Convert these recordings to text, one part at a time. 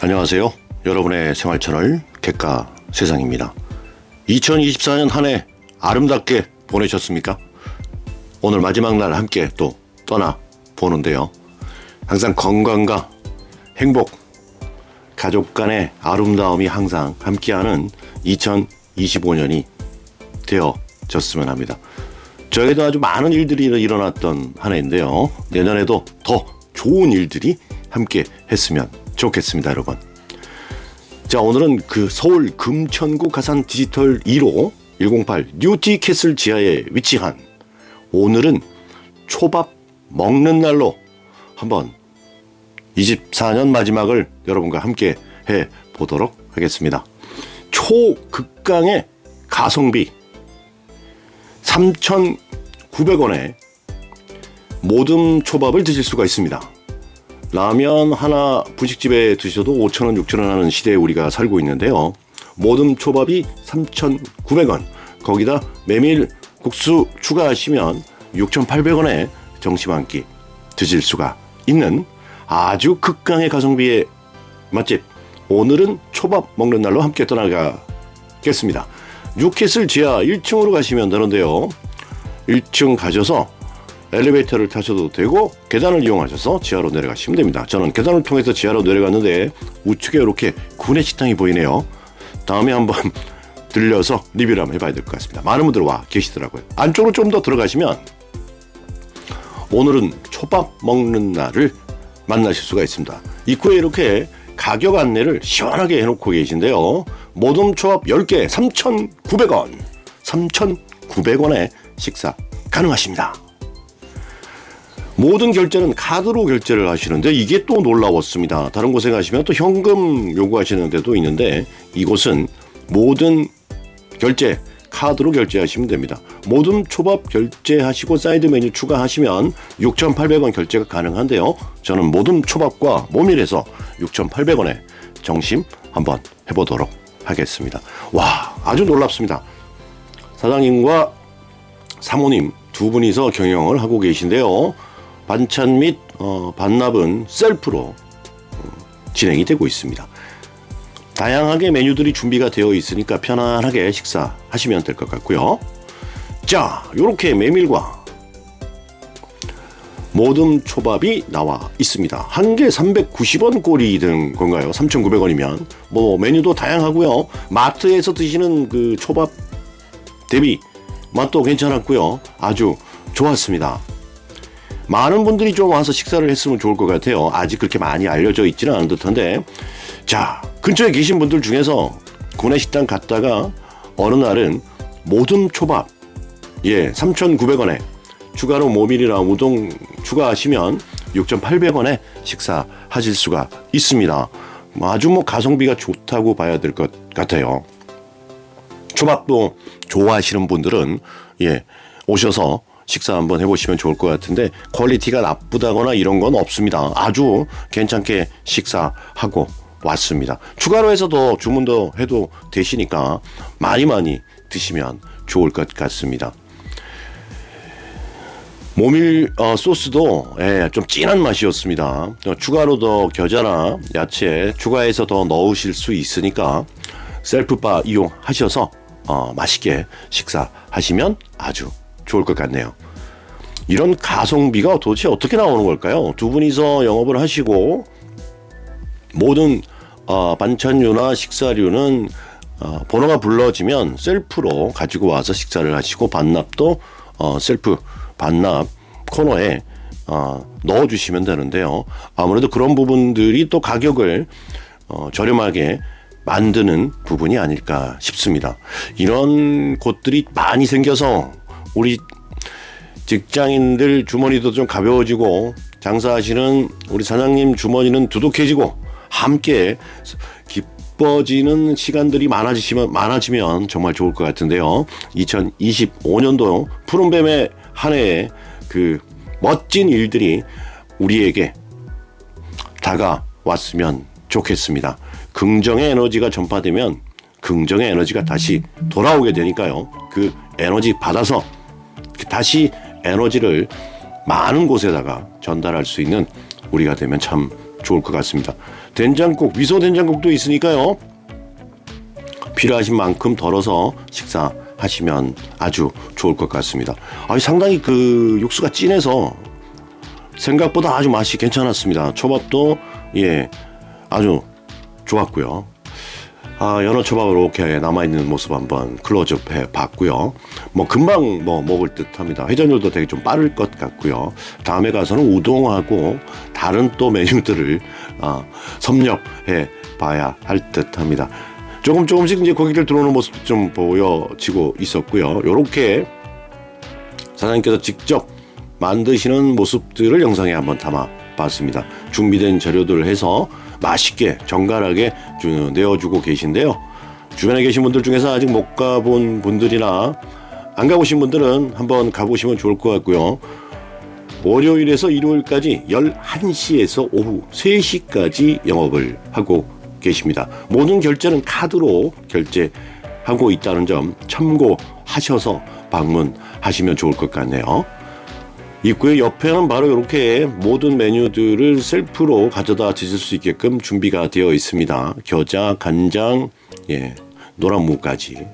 안녕하세요. 여러분의 생활 채널 객가 세상입니다. 2024년 한 해 아름답게 보내셨습니까? 오늘 마지막 날 함께 또 떠나 보는데요. 항상 건강과 행복, 가족 간의 아름다움이 항상 함께하는 2025년이 되어졌으면 합니다. 저에도 아주 많은 일들이 일어났던 한 해인데요. 내년에도 더 좋은 일들이 함께 했으면 좋겠습니다, 여러분. 자, 오늘은 그 서울 금천구 가산 디지털 2로 108 뉴티 캐슬 지하에 위치한 오늘은 초밥 먹는 날로 한번 24년 마지막을 여러분과 함께 해 보도록 하겠습니다. 초극강의 가성비 3,900원에 모듬 초밥을 드실 수가 있습니다. 라면 하나 부식집에 드셔도 5,000원, 6,000원 하는 시대에 우리가 살고 있는데요. 모듬 초밥이 3,900원. 거기다 메밀 국수 추가하시면 6,800원에 점심 한 끼 드실 수가 있는 아주 극강의 가성비의 맛집. 오늘은 초밥 먹는 날로 함께 떠나가겠습니다. 뉴캐슬 지하 1층으로 가시면 되는데요. 1층 가셔서 엘리베이터를 타셔도 되고 계단을 이용하셔서 지하로 내려가시면 됩니다. 저는 계단을 통해서 지하로 내려갔는데 우측에 이렇게 구내 식당이 보이네요. 다음에 한번 들려서 리뷰를 한번 해봐야 될 것 같습니다. 많은 분들 와 계시더라고요. 안쪽으로 좀 더 들어가시면 오늘은 초밥 먹는 날을 만나실 수가 있습니다. 입구에 이렇게 가격 안내를 시원하게 해놓고 계신데요. 모듬 초밥 10개 3,900원. 3,900원에 식사 가능하십니다. 모든 결제는 카드로 결제를 하시는데 이게 또 놀라웠습니다. 다른 곳에 가시면 또 현금 요구하시는 데도 있는데 이곳은 모든 결제 카드로 결제하시면 됩니다. 모든 초밥 결제하시고 사이드 메뉴 추가하시면 6,800원 결제가 가능한데요. 저는 모든 초밥과 모밀해서 6,800원에 정심 한번 해보도록 하겠습니다. 와, 아주 놀랍습니다. 사장님과 사모님 두 분이서 경영을 하고 계신데요. 반찬 및 어, 반납은 셀프로 어, 진행이 되고 있습니다. 다양하게 메뉴들이 준비가 되어 있으니까 편안하게 식사하시면 될 것 같고요. 자, 이렇게 메밀과 모듬 초밥이 나와 있습니다. 한 개 390원 꼴이 든 건가요? 3,900원이면 뭐 메뉴도 다양하고요. 마트에서 드시는 그 초밥 대비 맛도 괜찮았고요. 아주 좋았습니다. 많은 분들이 좀 와서 식사를 했으면 좋을 것 같아요. 아직 그렇게 많이 알려져 있지는 않은 듯한데, 자 근처에 계신 분들 중에서 구내식당 갔다가 어느 날은 모든 초밥 예 3,900원에 추가로 모밀이나 우동 추가하시면 6,800원에 식사하실 수가 있습니다. 아주 뭐 가성비가 좋다고 봐야 될 것 같아요. 초밥도 좋아하시는 분들은 예 오셔서 식사 한번 해보시면 좋을 것 같은데 퀄리티가 나쁘다거나 이런 건 없습니다. 아주 괜찮게 식사하고 왔습니다. 추가로 해서 더 주문도 해도 되시니까 많이 많이 드시면 좋을 것 같습니다. 모밀 어, 소스도 예, 좀 진한 맛이었습니다. 어, 추가로 더 겨자나 야채 추가해서 더 넣으실 수 있으니까 셀프바 이용하셔서 어, 맛있게 식사하시면 아주 좋을 것 같네요. 이런 가성비가 도대체 어떻게 나오는 걸까요? 두 분이서 영업을 하시고 모든 어, 반찬류나 식사류는 어, 번호가 불러지면 셀프로 가지고 와서 식사를 하시고 반납도 어, 셀프 반납 코너에 어, 넣어주시면 되는데요. 아무래도 그런 부분들이 또 가격을 어, 저렴하게 만드는 부분이 아닐까 싶습니다. 이런 곳들이 많이 생겨서 우리 직장인들 주머니도 좀 가벼워지고 장사하시는 우리 사장님 주머니는 두둑해지고 함께 기뻐지는 시간들이 많아지시면 많아지면 정말 좋을 것 같은데요. 2025년도 푸른뱀의 한 해에 그 멋진 일들이 우리에게 다가왔으면 좋겠습니다. 긍정의 에너지가 전파되면 긍정의 에너지가 다시 돌아오게 되니까요. 그 에너지 받아서 다시 에너지를 많은 곳에다가 전달할 수 있는 우리가 되면 참 좋을 것 같습니다. 된장국, 미소 된장국도 있으니까요. 필요하신 만큼 덜어서 식사하시면 아주 좋을 것 같습니다. 아, 상당히 그 육수가 진해서 생각보다 아주 맛이 괜찮았습니다. 초밥도 예 아주 좋았고요. 아, 연어 초밥을 이렇게 남아있는 모습 한번 클로즈업 해 봤고요. 뭐, 금방 뭐, 먹을 듯 합니다. 회전율도 되게 좀 빠를 것 같고요. 다음에 가서는 우동하고 다른 또 메뉴들을, 아, 섭렵해 봐야 할 듯 합니다. 조금 조금씩 이제 고객들 들어오는 모습도 좀 보여지고 있었고요. 요렇게 사장님께서 직접 만드시는 모습들을 영상에 한번 담아 봤습니다. 준비된 재료들을 해서 맛있게 정갈하게 주- 내어주고 계신데요. 주변에 계신 분들 중에서 아직 못 가본 분들이나 안 가보신 분들은 한번 가보시면 좋을 것 같고요. 월요일에서 일요일까지 11시에서 오후 3시까지 영업을 하고 계십니다. 모든 결제는 카드로 결제하고 있다는 점 참고하셔서 방문하시면 좋을 것 같네요. 입구의 옆에는 바로 이렇게 모든 메뉴들을 셀프로 가져다 드실 수 있게끔 준비가 되어 있습니다. 겨자, 간장, 예, 노란무까지.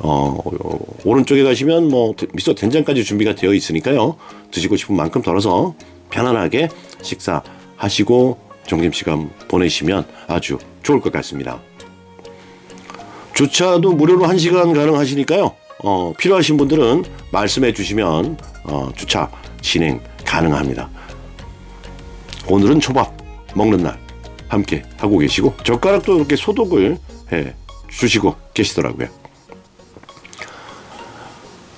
어, 어, 오른쪽에 가시면 뭐 미소 된장까지 준비가 되어 있으니까요. 드시고 싶은 만큼 덜어서 편안하게 식사하시고 점심시간 보내시면 아주 좋을 것 같습니다. 주차도 무료로 1시간 가능하시니까요. 어, 필요하신 분들은 말씀해 주시면 어, 주차 진행 가능합니다. 오늘은 초밥 먹는 날 함께 하고 계시고 젓가락도 이렇게 소독을 해 주시고 계시더라고요.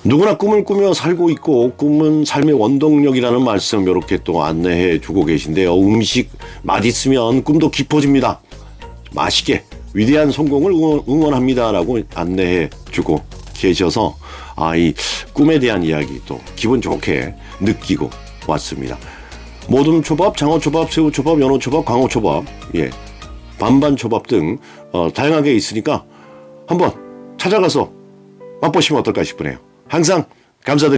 누구나 꿈을 꾸며 살고 있고 꿈은 삶의 원동력이라는 말씀 이렇게 또 안내해 주고 계신데요. 음식 맛있으면 꿈도 깊어집니다. 맛있게 위대한 성공을 응원, 응원합니다라고 안내해 주고 계셔서 아 이 꿈에 대한 이야기 또 기분 좋게 느끼고 왔습니다. 모든 초밥, 장어 초밥, 새우 초밥, 연어 초밥, 광어 초밥, 예 반반 초밥 등 어, 다양하게 있으니까 한번 찾아가서 맛보시면 어떨까 싶으네요. 항상 감사드립니다.